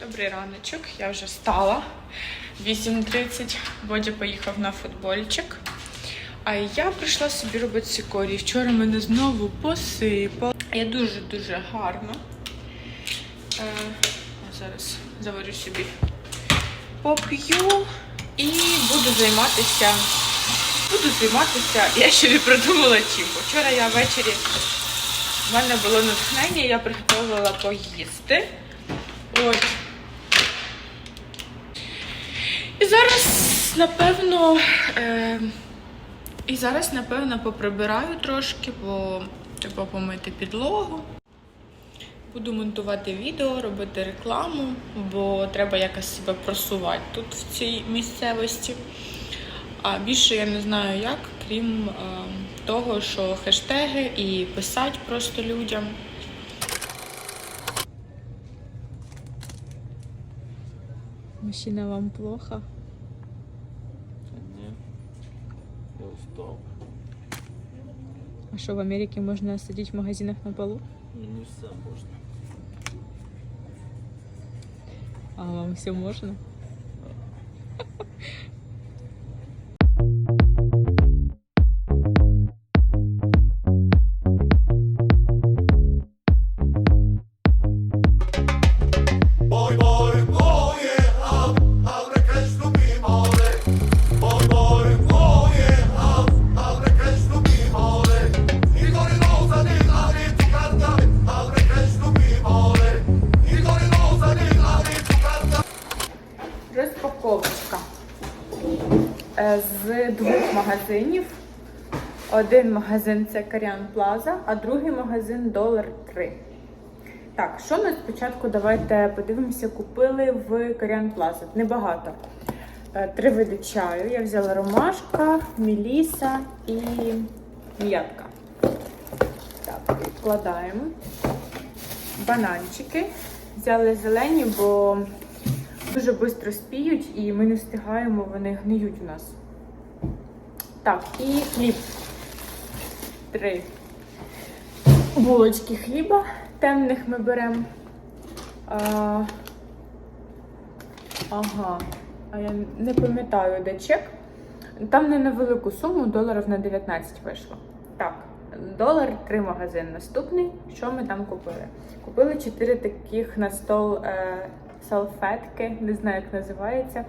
Добрий раночок, я вже встала. 8.30. Бодя поїхав на футбольчик. А я прийшла собі робити цикорій. Вчора мене знову посипало. Я дуже-дуже гарно. Е, зараз заварю собі поп'ю і буду займатися. Буду займатися. Я ще не придумала чим. Вчора я ввечері в мене було натхнення, я приготувала поїсти. От. І зараз, напевно, е, і зараз, напевно, поприбираю трошки, бо треба помити підлогу. Буду монтувати відео, робити рекламу, бо треба якось себе просувати тут в цій місцевості. А більше я не знаю як, крім е, того, що хештеги і писати просто людям. Мужчина, вам плохо? Ні. Я устав. А що в Америці можна сидіти в магазинах на полу? Ну, не все можна. А вам все можна? Boy, з двох магазинів. Один магазин це Каріан Плаза, а другий магазин Долар 3. Так, що ми спочатку давайте подивимося, купили в Каріан Плаза. Небагато. Е, Три види чаю. Я взяла ромашка, міліса і м'ятка. Так, відкладаємо. Бананчики. Взяли зелені, бо дуже швидко спіють і ми не встигаємо, вони гниють у нас. Так, і хліб. Три булочки хліба темних ми беремо. Ага. А я не пам'ятаю, де чек. Там не на велику суму, доларів на 19 вийшло. Так, долар, три магазин. Наступний. Що ми там купили? Купили чотири таких на стол е, салфетки, не знаю, як називається.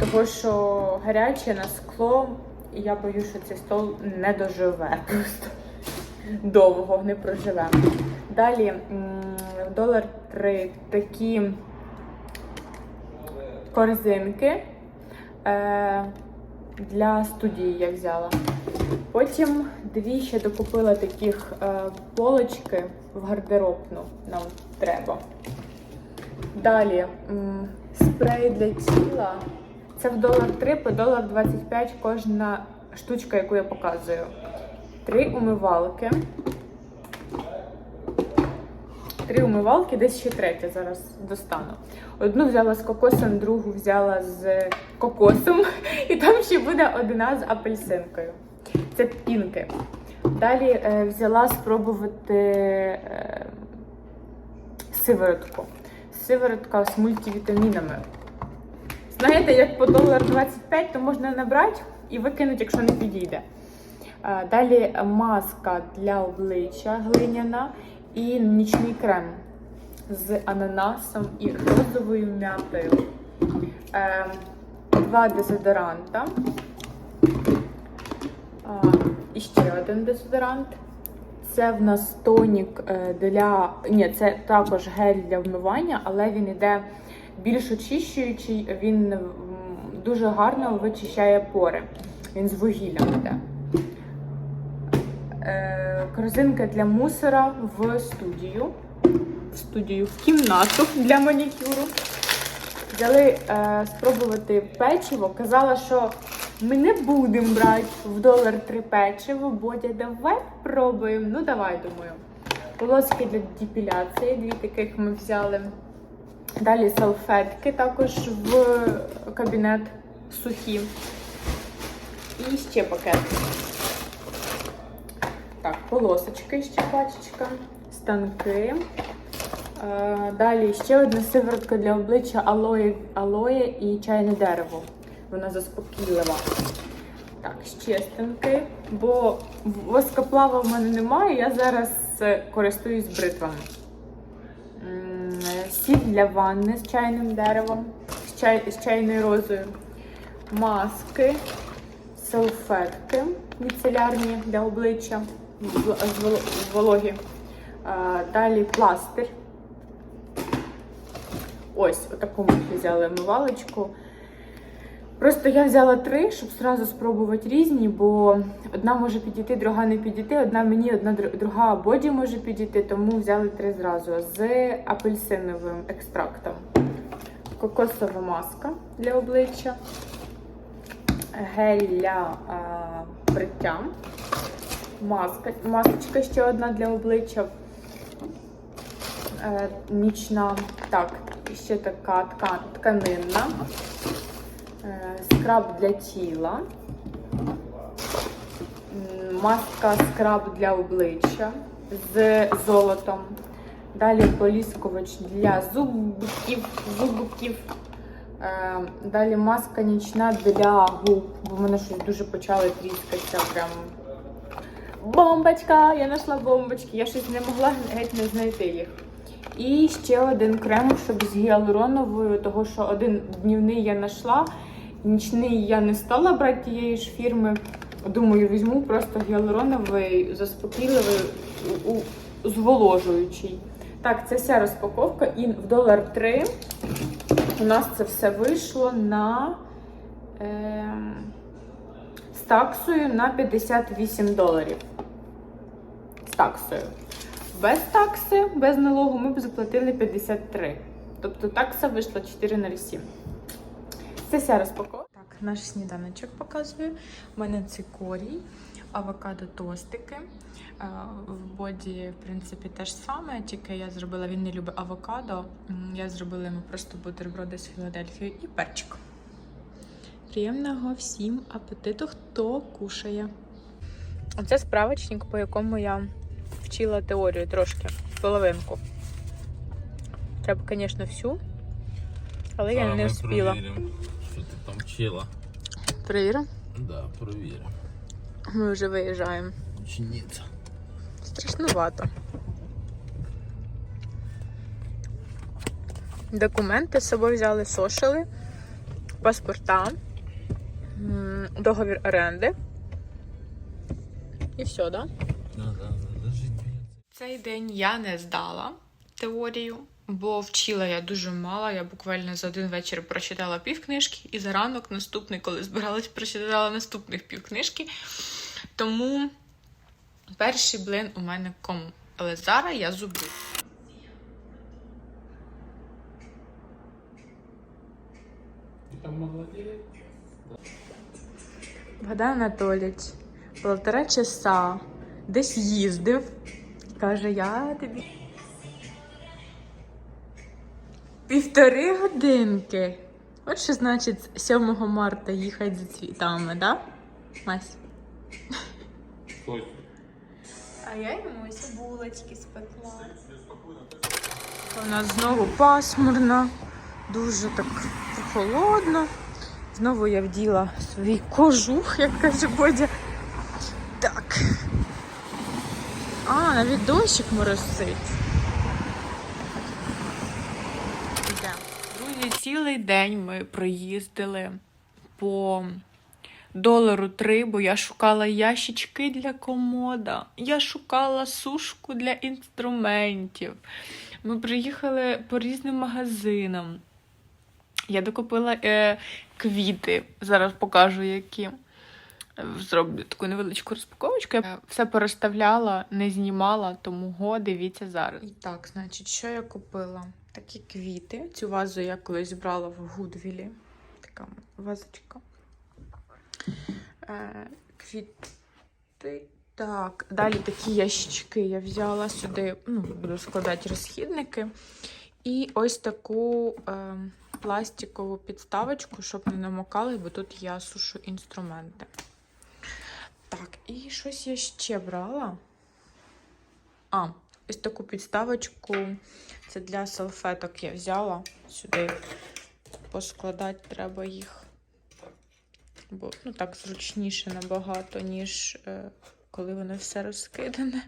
Того, що гаряче на скло, і я боюсь, що цей стол не доживе просто. Довго не проживе. Далі долар три такі корзинки е, для студії я взяла. Потім дві ще докупила таких е, полочки в гардеробну нам треба. Далі м, спрей для тіла. Це в долар 3 по долар 25 кожна штучка, яку я показую. Три умивалки. Три умивалки, десь ще третя зараз достану. Одну взяла з кокосом, другу взяла з кокосом, і там ще буде одна з апельсинкою. Це пінки. Далі е, взяла спробувати е, сиворотку. Сиворотка з мультивітамінами. Знаєте, як по долар 25, то можна набрати і викинути, якщо не підійде. Е, Далі маска для обличчя глиняна і нічний крем з ананасом і розовою м'ятою. Е, Два дезодоранта. А, І ще один дезодорант. Це в нас тонік е, для. Ні, це також гель для вмивання, але він іде більш очищуючий, він дуже гарно вичищає пори. Він з вугіллям іде. Е, Корзинка для мусора в студію. В студію, в кімнату для манікюру. Взяли е, спробувати печиво. Казала, що ми не будемо брати в долар три печиво. Бодя, давай пробуємо. Ну давай, думаю. Полоски для депіляції, дві таких ми взяли. Далі салфетки також в кабінет сухі. І ще пакет. Так, полосочки ще пачечка, станки, Е, Далі ще одна сиворотка для обличчя алоє, алоє і чайне дерево. Вона заспокійлива. Так, щестинки, бо воскоплава в мене немає, я зараз е, користуюсь бритвами. Сіль для ванни з чайним деревом, з, чай, з чайною розою, маски, салфетки міцелярні для обличчя, з вологі. Далі пластир. Ось, отаку ми взяли мивалочку. Просто я взяла три, щоб зразу спробувати різні, бо одна може підійти, друга не підійти, одна мені, одна друга боді може підійти, тому взяли три зразу. З апельсиновим екстрактом. Кокосова маска для обличчя, гель для а, бриття, маска, масочка ще одна для обличчя, е, нічна, так, ще така тка, тканинна. Е, Скраб для тіла. Маска скраб для обличчя з золотом. Далі поліскувач для зубків. зубків. Е, Далі маска нічна для губ, бо в мене щось дуже почали тріскатися. Прям бомбочка! Я знайшла бомбочки. Я щось не могла геть не знайти їх. І ще один крем, щоб з гіалуроновою, того що один днівний я знайшла. Нічний я не стала брати тієї ж фірми. Думаю, візьму просто гіалуроновий, заспокійливий, зволожуючий. Так, це вся розпаковка. І в долар 3 у нас це все вийшло на е, з таксою на 58 доларів. З таксою. Без такси, без налогу ми б заплатили 53. Тобто такса вийшла 4,07. Це вся розпаковка. Так, наш сніданочок показую. У мене цикорій, авокадо тостики. Е, В боді, в принципі, те ж саме, тільки я зробила, він не любить авокадо. Я зробила йому просто бутерброди з Філадельфією і перчик. Приємного всім апетиту, хто кушає. Оце справочник, по якому я вчила теорію трошки, половинку. Треба, звісно, всю, але я не встигла. Що ти там вчила? Перевіримо. Да, провіримо. Ми вже виїжджаємо. Учениця. Страшнувато. Документи з собою взяли сошили, паспорта, договір оренди. І все, так? Да? Да, да, да, лежить біля. Цей день я не здала теорію, бо вчила я дуже мало. Я буквально за один вечір прочитала півкнижки, і за ранок наступний, коли збиралась, прочитала наступних півкнижки. Тому перший блин у мене кому. Але зараз я зубрю. Богдан Анатолійович полтора часа десь їздив. Каже, я тобі. Півтори годинки. От що значить 7 марта їхати за цвітами, да? Мась? А я йому ось булочки спекла. У нас знову пасмурно, дуже так прохолодно. Знову я вділа свій кожух, як каже Бодя. Так. А, навіть дощик моросить. Друзі, цілий день ми проїздили по долару три, бо я шукала ящички для комода. Я шукала сушку для інструментів. Ми приїхали по різним магазинам. Я докупила е, квіти. Зараз покажу, які. Зроблю таку невеличку розпаковочку. Я все переставляла, не знімала, тому го, дивіться зараз. І так, значить, що я купила? Такі квіти. Цю вазу я колись брала в Гудвілі. Така вазочка. Е, квіти. Так, далі такі ящички я взяла сюди, ну, буду складати розхідники. І ось таку е, пластикову підставочку, щоб не намокали, бо тут я сушу інструменти. Так, і щось я ще брала. А, ось таку підставочку. Це для салфеток я взяла сюди. Поскладати треба їх. Бо ну так зручніше набагато, ніж е, коли воно все розкидане.